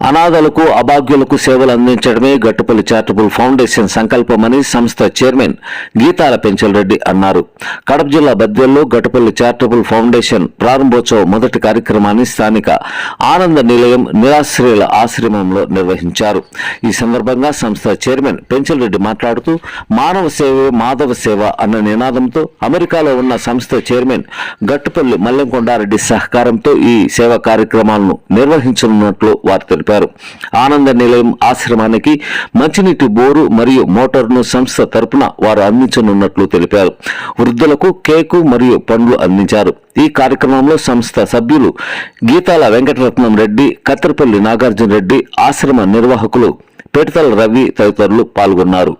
అనాథలకు అభాగ్యులకు సేవలు అందించడమే గట్టుపల్లి చారిటబుల్ ఫౌండేషన్ సంకల్పమని సంస్థ చైర్మన్ గీతాల పెంచలరెడ్డి అన్నారు. కడప జిల్లా బద్దెల్లో గట్టుపల్లి చారిటబుల్ ఫౌండేషన్ ప్రారంభోత్సవ మొదటి కార్యక్రమాన్ని స్థానిక ఆనంద నిలయం నిరాశ్రయుల ఆశ్రమంలో నిర్వహించారు. ఈ సందర్భంగా సంస్థ చైర్మన్ పెంచలరెడ్డి మాట్లాడుతూ మానవ సేవే మాధవ సేవ అన్న నినాదంతో అమెరికాలో ఉన్న సంస్థ చైర్మన్ గట్టుపల్లి మల్లెంకొండారెడ్డి సహకారంతో ఈ సేవా కార్యక్రమాలను నిర్వహించనున్నట్లు వారు తెలిపారు. ఆనంద నిలయం ఆశ్రమానికి మంచినీటి బోరు మరియు మోటార్ను సంస్థ తరపున వారు అందించనున్నట్లు తెలిపారు. వృద్ధులకు కేకు మరియు పండ్లు అందించారు. ఈ కార్యక్రమంలో సంస్థ సభ్యులు గీతాల వెంకటరత్నం రెడ్డి కత్తెరపల్లి నాగార్జున రెడ్డి ఆశ్రమ నిర్వాహకులు పేటతల రవి తదితరులు పాల్గొన్నారు.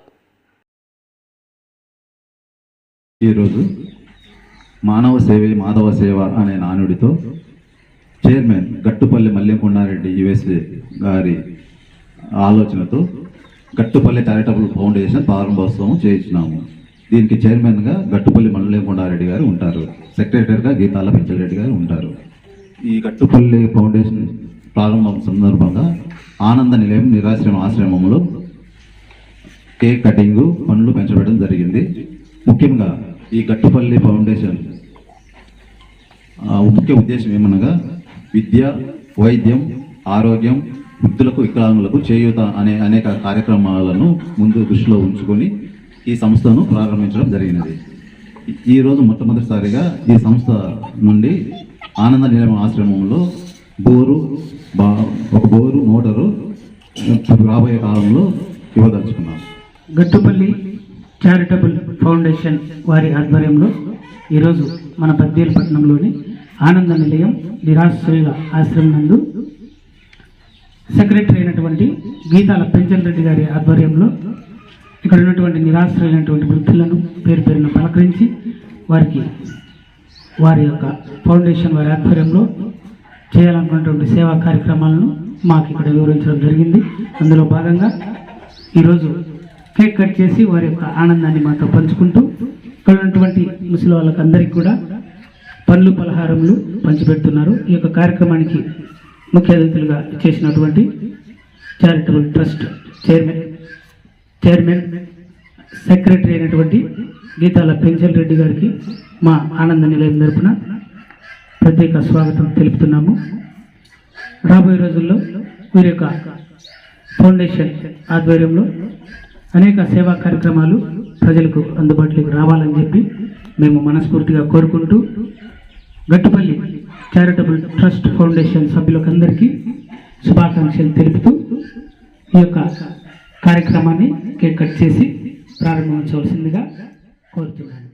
ఈరోజు మానవ సేవే మాధవ సేవ అనే నానుడితో చైర్మన్ గట్టుపల్లి మల్లెకొండారెడ్డి యుఎస్ఏ గారి ఆలోచనతో గట్టుపల్లి చారిటబుల్ ఫౌండేషన్ ప్రారంభోత్సవం చేయించినాము. దీనికి చైర్మన్గా గట్టుపల్లి మల్లెకొండారెడ్డి గారు ఉంటారు. సెక్రటరీగా గీతాల పెంచలరెడ్డి గారు ఉంటారు. ఈ గట్టుపల్లి ఫౌండేషన్ ప్రారంభం సందర్భంగా ఆనంద నిలయం నిరాశ్రమ ఆశ్రమంలో కేక్ కటింగ్ పనులు పెంచబడడం జరిగింది. ముఖ్యంగా ఈ గట్టుపల్లి ఫౌండేషన్ ముఖ్య ఉద్దేశం ఏమనగా విద్య వైద్యం ఆరోగ్యం వృద్ధులకు వికలాంగులకు చేయూత అనే అనేక కార్యక్రమాలను ముందు దృష్టిలో ఉంచుకొని ఈ సంస్థను ప్రారంభించడం జరిగినది. ఈరోజు మొట్టమొదటిసారిగా ఈ సంస్థ నుండి ఆనంద నిలయం ఆశ్రమంలో బోరు బా ఒక బోరు మోటారు రాబోయే కాలంలో ఇవ్వదలుచుకున్నాం. గట్టుపల్లి చారిటబుల్ ఫౌండేషన్ వారి ఆధ్వర్యంలో ఈరోజు మన బద్వేలు పట్టణంలోని ఆనంద నిలయం నిరాశ్రయుల ఆశ్రమం నందు సెక్రటరీ అయినటువంటి గీతాల పెంచన్ రెడ్డి గారి ఆధ్వర్యంలో ఇక్కడ ఉన్నటువంటి నిరాశ్రయులైనటువంటి వృద్ధులను పేరు పేరున పలకరించి వారికి వారి యొక్క ఫౌండేషన్ వారి ఆధ్వర్యంలో చేయాలనుకున్నటువంటి సేవా కార్యక్రమాలను మాకు ఇక్కడ వివరించడం జరిగింది. అందులో భాగంగా ఈరోజు కేక్ కట్ చేసి వారి యొక్క ఆనందాన్ని మాతో పంచుకుంటూ ఇక్కడ ఉన్నటువంటి ముసలి వాళ్ళకందరికీ కూడా పండ్లు పలహారములు పంచిపెడుతున్నారు. ఈ యొక్క కార్యక్రమానికి ముఖ్య అతిథులుగా చేసినటువంటి charitable trust chairman chairman secretary అయినటువంటి గీతాల పెంచల్ రెడ్డి గారికి మా ఆనంద నిలయం తరపున ప్రత్యేక స్వాగతం తెలుపుతున్నాము. రాబోయే రోజుల్లో వీరి యొక్క ఫౌండేషన్ ఆధ్వర్యంలో అనేక సేవా కార్యక్రమాలు ప్రజలకు అందుబాటులోకి రావాలని చెప్పి మేము మనస్ఫూర్తిగా కోరుకుంటూ గట్టుపల్లి చారిటబుల్ ట్రస్ట్ ఫౌండేషన్ సభ్యులకందరికీ శుభాకాంక్షలు తెలుపుతూ ఈ యొక్క కార్యక్రమాన్ని కేక్ కట్ చేసి ప్రారంభించవలసిందిగా కోరుతున్నాను.